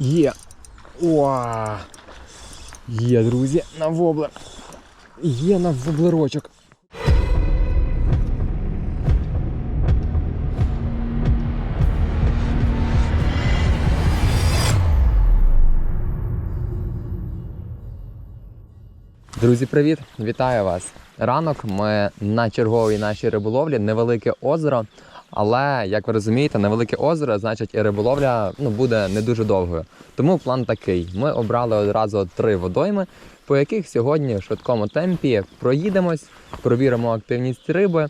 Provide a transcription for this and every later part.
Є. О! Є, друзі, на воблер. Є на воблерочок. Друзі, привіт! Вітаю вас! Ранок ми на черговій нашій риболовлі, невелике озеро. Але як ви розумієте, невелике озеро, значить і риболовля ну, буде не дуже довгою. Тому план такий: ми обрали одразу три водойми, по яких сьогодні в швидкому темпі проїдемось, провіримо активність риби.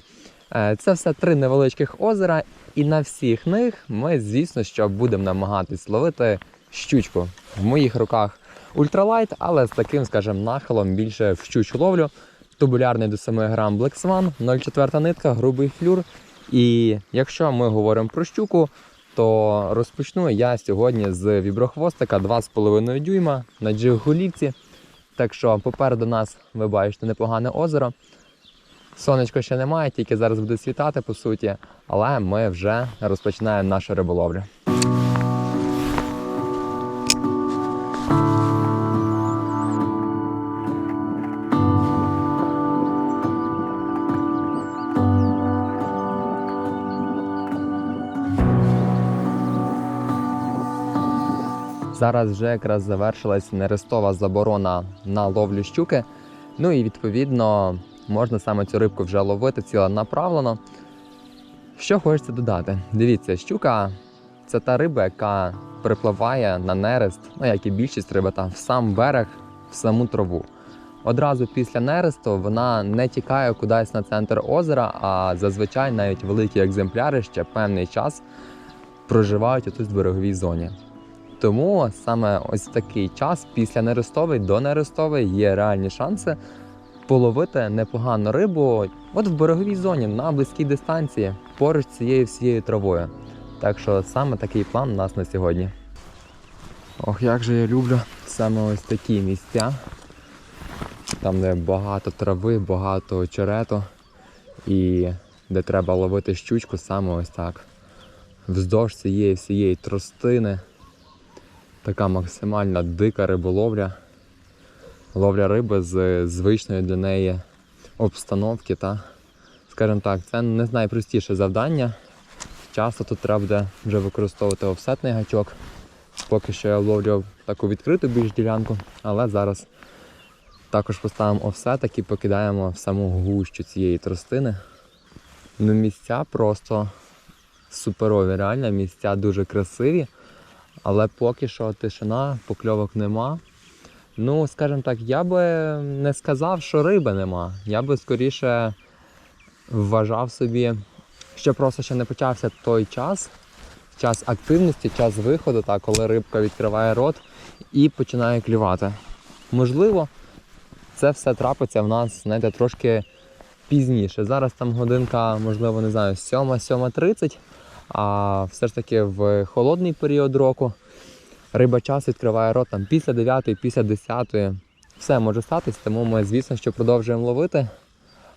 Е, Це все три невеличких озера, і на всіх них ми, звісно, що будемо намагатись ловити щучку. В моїх руках ультралайт, але з таким, скажімо, нахилом більше в щучу ловлю. Тубулярний до 7 грам Black Swan, 0,4 нитка, грубий флюр. І якщо ми говоримо про щуку, то розпочну я сьогодні з віброхвостика 2,5 дюйма на джиг-голівці. Так що попереду нас ви бачите непогане озеро. Сонечко ще немає, тільки зараз буде світати по суті, але ми вже розпочинаємо нашу риболовлю. Зараз вже якраз завершилась нерестова заборона на ловлю щуки. Ну і відповідно можна саме цю рибку вже ловити ціленаправлено. Що хочеться додати? Дивіться, щука це та риба, яка припливає на нерест, ну як і більшість риби, там, в сам берег, в саму траву. Одразу після нересту вона не тікає кудись на центр озера, а зазвичай навіть великі екземпляри ще певний час проживають отут в береговій зоні. Тому саме ось такий час після нерестової до нерестової є реальні шанси половити непогану рибу от в береговій зоні на близькій дистанції поруч цією всією травою. Так що саме такий план у нас на сьогодні. Ох, як же я люблю саме ось такі місця. Там, де багато трави, багато очерету і де треба ловити щучку саме ось так. Вздовж цієї всієї тростини. Така максимально дика риболовля. Ловля риби з звичної для неї обстановки. Та, скажімо так, це не найпростіше завдання. Часто тут треба буде вже використовувати офсетний гачок. Поки що я ловлю таку відкриту більш ділянку, але зараз також поставимо офсетик і покидаємо в саму гущу цієї тростини. Ну, місця просто суперові, реально, місця дуже красиві. Але поки що тишина, покльовок нема. Ну, скажімо так, я би не сказав, що риби нема. Я би скоріше вважав собі, що просто ще не почався той час, час активності, час виходу, так, коли рибка відкриває рот і починає клювати. Можливо, це все трапиться в нас, знаєте, трошки пізніше. Зараз там годинка, можливо, не знаю, 7-7.30. А все ж таки в холодний період року риба час відкриває рот там після 9, після 10. Все може статись, тому ми, звісно, що продовжуємо ловити.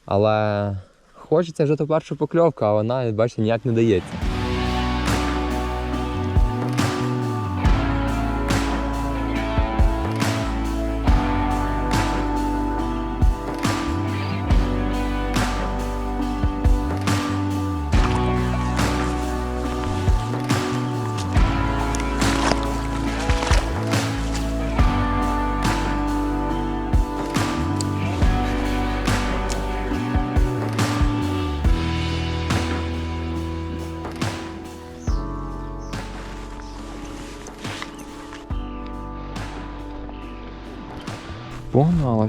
Але хочеться вже ту першу покльовку, а вона, бачите, ніяк не дається.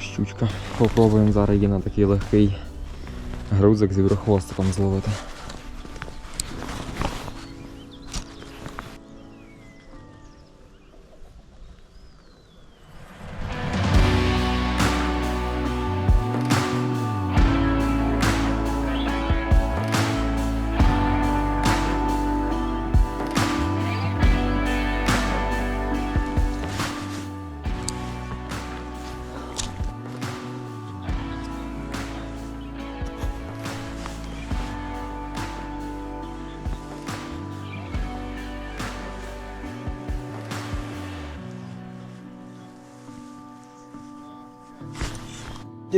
Щучка. Попробуємо зараз її на такий легкий грузик з віброхвостиком зловити.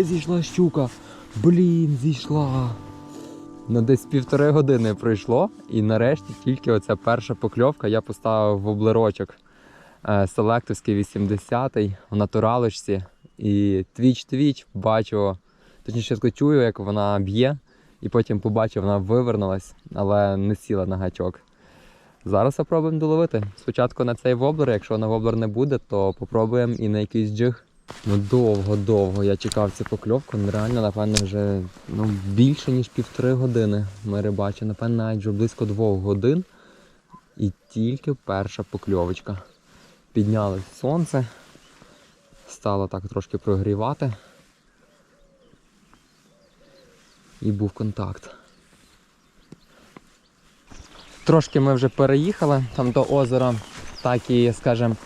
Де зійшла щука? Блін, зійшла. Ну, десь півтори години пройшло, і нарешті тільки оця перша покльовка я поставив в облерочок е, селектовський 80-й в натуралочці. І твіч-твіч бачу, точніше чую, як вона б'є, і потім побачив, вона вивернулась, але не сіла на гачок. Зараз спробуємо доловити. Спочатку на цей воблер, якщо на воблер не буде, то попробуємо і на якийсь джиг. Ну довго-довго я чекав цю покльовку. Ну, Реально, напевно, вже ну, більше ніж півтори години ми рибачимо. Напевно, навіть вже близько двох годин. І тільки перша покльовочка. Піднялось сонце, стало так трошки прогрівати. І був контакт. Трошки ми вже переїхали там до озера, так і, скажімо,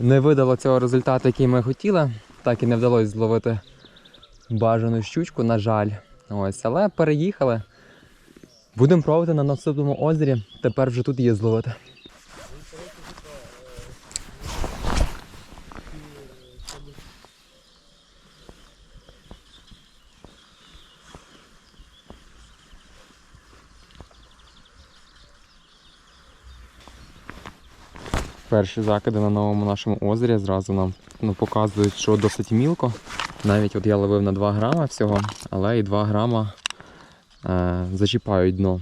не видало цього результату, який ми хотіли. Так і не вдалося зловити бажану щучку, на жаль. Ось, але переїхали. Будемо пробувати на наступному озері. Тепер вже тут її зловити. Перші закиди на новому нашому озері зразу нам ну, показують, що досить мілко. Навіть от я ловив на 2 грама всього, але і 2 грама е, зачіпають дно.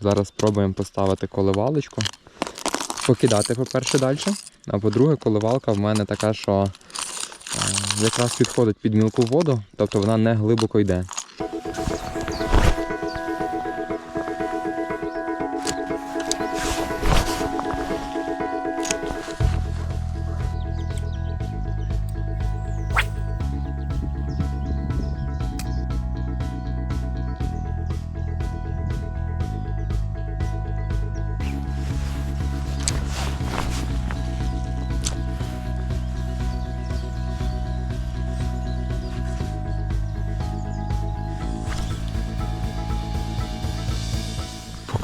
Зараз спробуємо поставити коливалочку, покидати, по-перше, далі. А по-друге, коливалка в мене така, що е, якраз підходить під мілку воду, тобто вона не глибоко йде.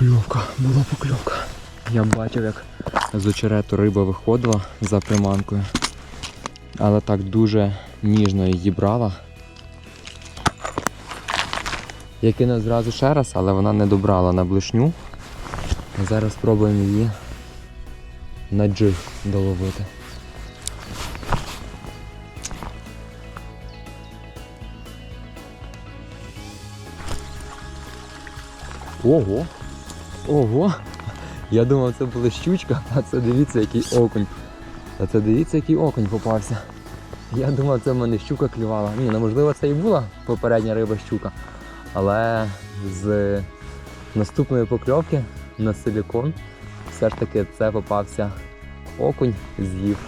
Покльовка, була покльовка. Я бачив, як з очерету риба виходила за приманкою. Але так дуже ніжно її брала. Я кинув зразу ще раз, але вона не добрала на блишню. Зараз спробуємо її на джиг доловити. Ого! Ого! Я думав, це була щучка, а це дивіться, який окунь. А це дивіться, який окунь попався. Я думав, це в мене щука клювала. Ні, ну можливо, це і була попередня риба щука. Але з наступної покльовки на силікон все ж таки це попався окунь, з'їв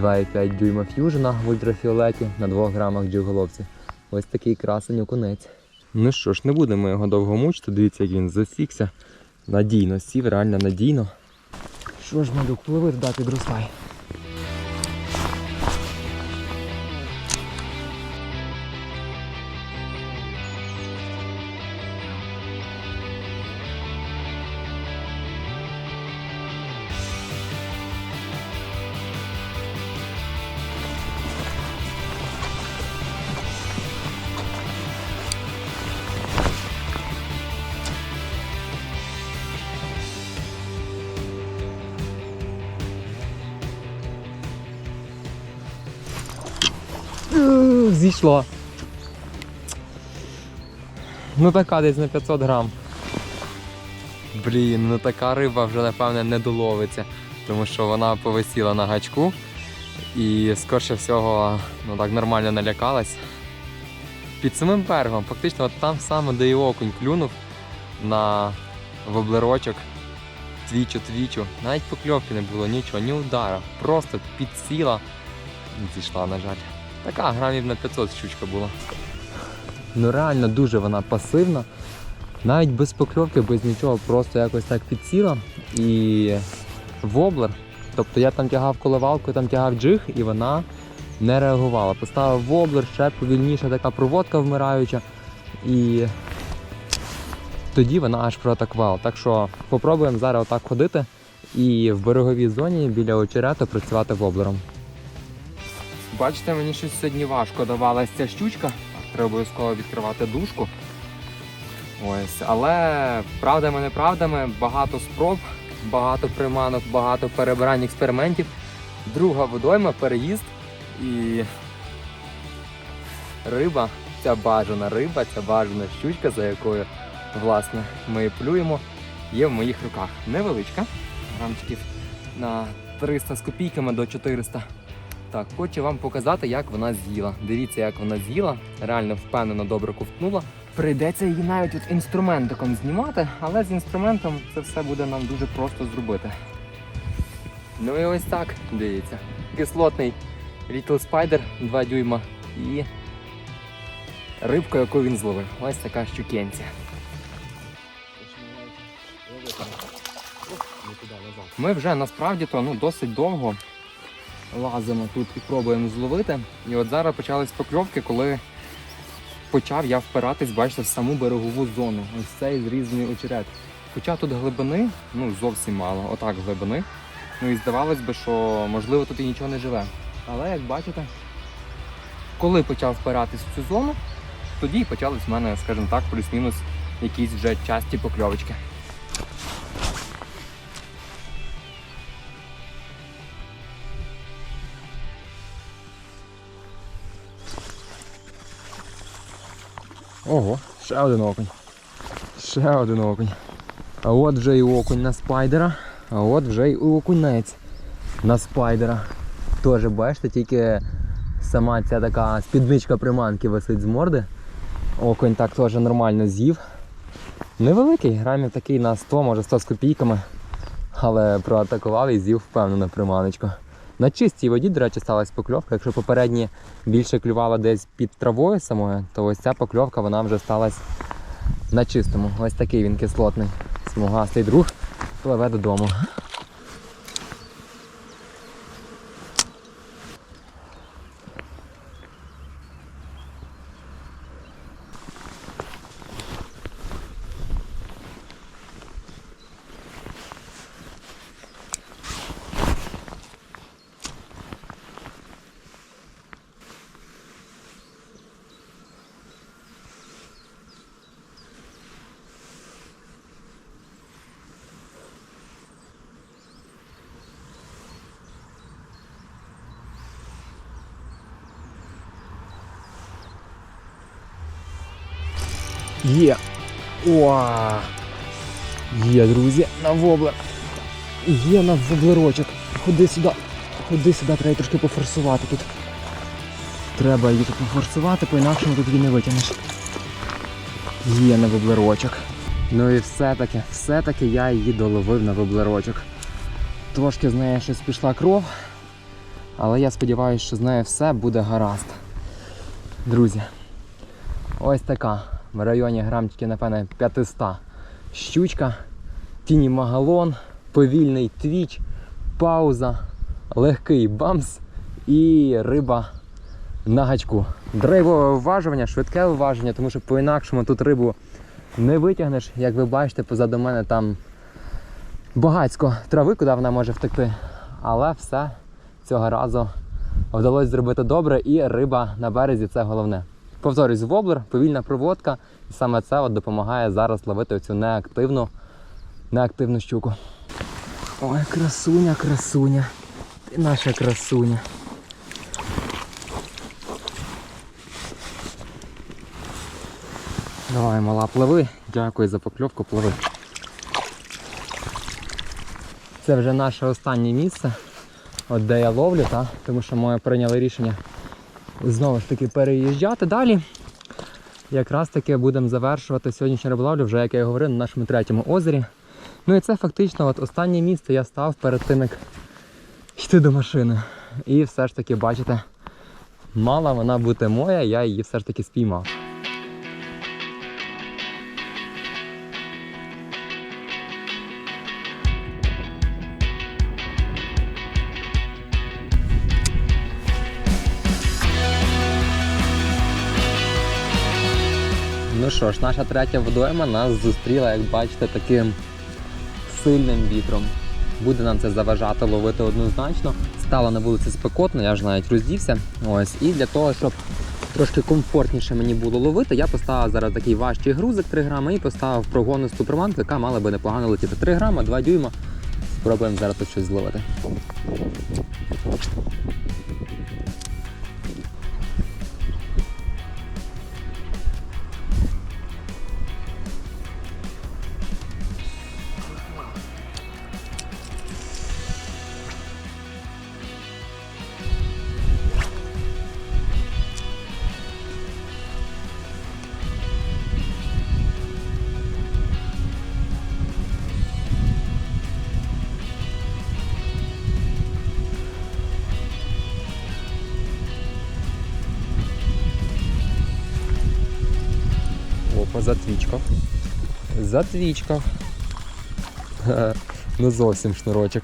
2,5 дюйма ф'южена в ультрафіолеті на 2 грамах джиголовці. Ось такий красень окунець. Ну що ж, не будемо його довго мучити. Дивіться, як він засікся. Надійно сів, реально надійно. Що ж, малюк, пливи туди, підростай. Зійшло. Ну така десь на 500 грам. Блін, ну така риба вже напевне не доловиться, тому що вона повисіла на гачку і скорше всього ну так нормально налякалась. Під самим берегом, фактично от там саме, де і окунь клюнув на воблерочок, твічу-твічу. Навіть покльовки не було, нічого, ні удара. Просто підсіла і зійшла, на жаль. Така грамів на 500 щучка була. Ну реально дуже вона пасивна. Навіть без покльовки, без нічого, просто якось так підсіла. І воблер. Тобто я там тягав коливалку, там тягав джиг, і вона не реагувала. Поставив воблер, ще повільніша така проводка вмираюча. І тоді вона аж проатакувала. Так що попробуємо зараз отак ходити і в береговій зоні біля очерета працювати воблером. Бачите, мені щось сьогодні важко давалася ця щучка. треба обов'язково відкривати дужку. Ось, але правдами неправдами, багато спроб, багато приманок, багато перебирань експериментів. Друга водойма, переїзд і риба, ця бажана риба, ця бажана щучка, за якою власне ми плюємо, є в моїх руках. Невеличка, грамчиків на 300 з копійками до 400. Так, хочу вам показати, як вона з'їла. Дивіться, як вона з'їла. Реально впевнено добре ковтнула. Прийдеться її навіть от інструментиком знімати, але з інструментом це все буде нам дуже просто зробити. Ну і ось так, дивіться. Кислотний Little Spider 2 дюйма і рибка, яку він зловив. Ось така щукенця. Ми вже насправді то ну, досить довго лазимо тут і пробуємо зловити. І от зараз почались покльовки, коли почав я впиратись, бачите, в саму берегову зону. Ось цей зрізаний очерет. Хоча тут глибини ну, зовсім мало, отак глибини. Ну і здавалось би, що можливо тут і нічого не живе. Але як бачите, коли почав впиратись в цю зону, тоді і почались в мене, скажімо так, плюс-мінус якісь вже часті покльовочки. Ого, ще один окунь. Ще один окунь. А от вже і окунь на спайдера, а от вже і окунець на спайдера. Теж бачите, тільки сама ця така спідничка приманки висить з морди. Окунь так теж нормально з'їв. Невеликий, грамів такий на 100, може 100 з копійками. Але проатакував і з'їв впевнено приманочку. На чистій воді, до речі, сталася покльовка. Якщо попередні більше клювала десь під травою самою, то ось ця покльовка вона вже сталася на чистому. Ось такий він кислотний. Смугастий друг пливе додому. Є. Уа. Є, друзі, на воблер. Є на воблерочок. Ходи сюди. Ходи сюди, треба трошки пофорсувати тут. Треба її тут пофорсувати, по-інакшому тут її не витягнеш. Є на воблерочок. Ну і все-таки, все-таки я її доловив на воблерочок. Трошки з неї щось пішла кров, але я сподіваюся, що з нею все буде гаразд. Друзі, ось така в районі грамчики, напевне, 500 щучка, тіні магалон, повільний твіч, пауза, легкий бамс і риба на гачку. Дрейвове вважування, швидке вваження, тому що по-інакшому тут рибу не витягнеш. Як ви бачите, позаду мене там багацько трави, куди вона може втекти. Але все цього разу вдалося зробити добре, і риба на березі це головне. Повторюсь, воблер, повільна проводка, і саме це от допомагає зараз ловити цю неактивну, неактивну щуку. Ой, красуня, красуня. Ти наша красуня. Давай, мала, пливи. Дякую за покльовку, пливи. Це вже наше останнє місце, от де я ловлю, та? тому що ми прийняли рішення знову ж таки переїжджати далі. Якраз таки будемо завершувати сьогоднішню риболовлю, вже як я говорив, на нашому третьому озері. Ну і це фактично от останнє місце я став перед тим, як йти до машини. І все ж таки, бачите, мала вона бути моя, я її все ж таки спіймав. Що ж, наша третя водойма нас зустріла, як бачите, таким сильним вітром. Буде нам це заважати ловити однозначно. Стало на вулиці спекотно, я ж навіть роздівся. Ось. І для того, щоб трошки комфортніше мені було ловити, я поставив зараз такий важчий грузик 3 грами і поставив прогонисту приманку, яка мала би непогано летіти. 3 грама, 2 дюйма. Спробуємо зараз тут щось зловити. Затвічкав. Ха, Ну зовсім шнурочок.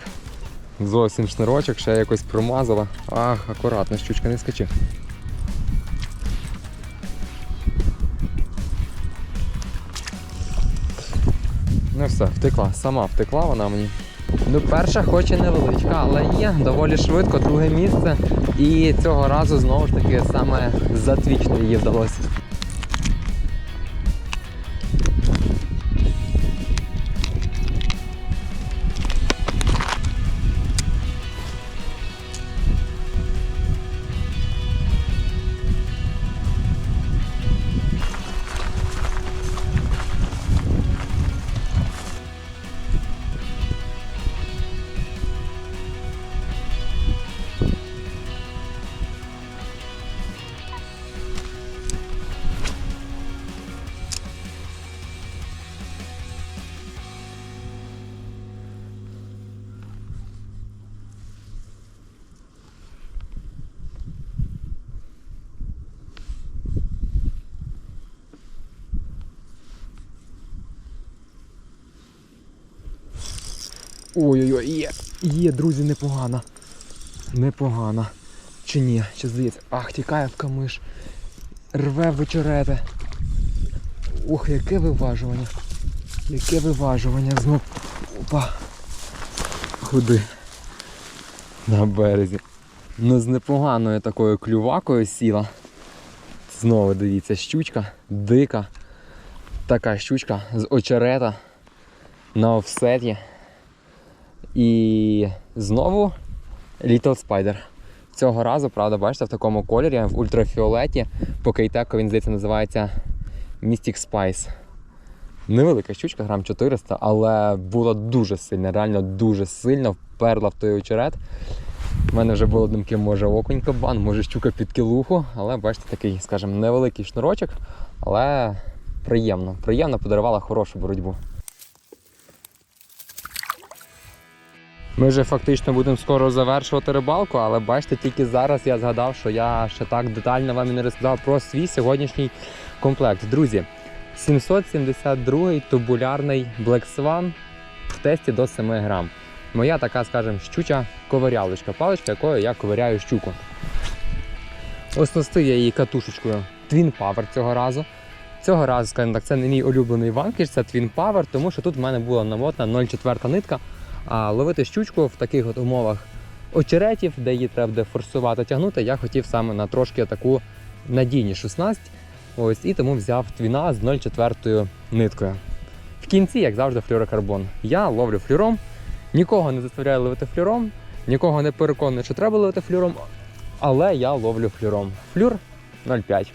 Зовсім шнурочок, ще якось промазала. Ах, акуратно, щучка не скачи. Ну все, втекла, сама втекла вона мені. Ну, перша хоч і невеличка, але є доволі швидко, друге місце. І цього разу знову ж таки саме затвічно її вдалося. Ой-ой-ой, є, є, друзі, непогано. Непогано. Чи ні? Чи здається? Ах, тікає в камиш. Рве вечерети. Ох, яке виважування. Яке виважування знов. Опа. Куди? На березі. Ну з непоганою такою клювакою сіла. Знову дивіться, щучка, дика. Така щучка з очерета на офсеті. І знову Little Spider. Цього разу, правда, бачите, в такому кольорі, в ультрафіолеті. По кейтеку він, здається, називається Mystic Spice. Невелика щучка, грам 400, але була дуже сильна, реально дуже сильно вперла в той очерет. У мене вже було думки, може окунь кабан, може щука під кілуху, але бачите, такий, скажімо, невеликий шнурочок, але приємно. Приємно подарувала хорошу боротьбу. Ми вже фактично будемо скоро завершувати рибалку, але бачите, тільки зараз я згадав, що я ще так детально вам і не розказав про свій сьогоднішній комплект. Друзі, 772-й тубулярний Black Swan в тесті до 7 грам. Моя така, скажімо, щуча ковирялочка, паличка, якою я ковиряю щуку. Оснастив я її катушечкою Twin Power цього разу. Цього разу, скажімо так, це не мій улюблений ванкіш, це Twin Power, тому що тут в мене була намотана 0,4 нитка. А ловити щучку в таких от умовах очеретів, де її треба буде форсувати тягнути, я хотів саме на трошки таку надійнішу снасть. Ось, і тому взяв твіна з 0,4 ниткою. В кінці, як завжди, флюрокарбон. Я ловлю флюром, нікого не заставляю ловити флюром, нікого не переконую, що треба ловити флюром, але я ловлю флюром. Флюр 0,5.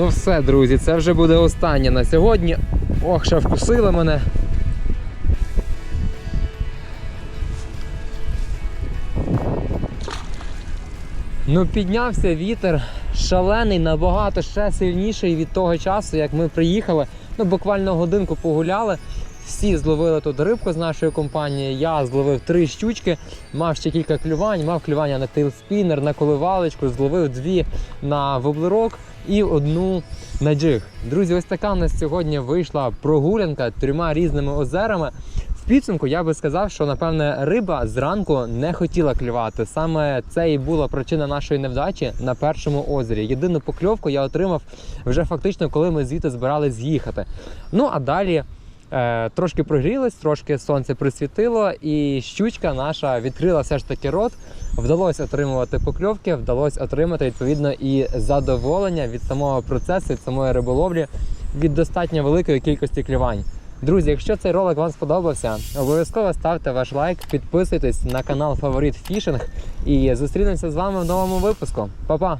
Ну все, друзі, це вже буде останнє на сьогодні. Ох, ще вкусили мене. Ну, піднявся вітер, шалений, набагато ще сильніший від того часу, як ми приїхали. Ну, буквально годинку погуляли. Всі зловили тут рибку з нашої компанії. Я зловив три щучки, мав ще кілька клювань, мав клювання на тейлспінер, на коливалочку, зловив дві на воблерок і одну на джиг. Друзі, ось така у нас сьогодні вийшла прогулянка трьома різними озерами. В підсумку я би сказав, що напевне риба зранку не хотіла клювати. Саме це і була причина нашої невдачі на першому озері. Єдину покльовку я отримав вже фактично, коли ми звідти збирались з'їхати. Ну а далі. Е, трошки прогрілось, трошки сонце присвітило, і щучка наша відкрила все ж таки рот. Вдалося отримувати покльовки, вдалося отримати відповідно і задоволення від самого процесу, від самої риболовлі, від достатньо великої кількості клювань. Друзі, якщо цей ролик вам сподобався, обов'язково ставте ваш лайк, підписуйтесь на канал Фаворит Фішинг і зустрінемося з вами в новому випуску. Па-па!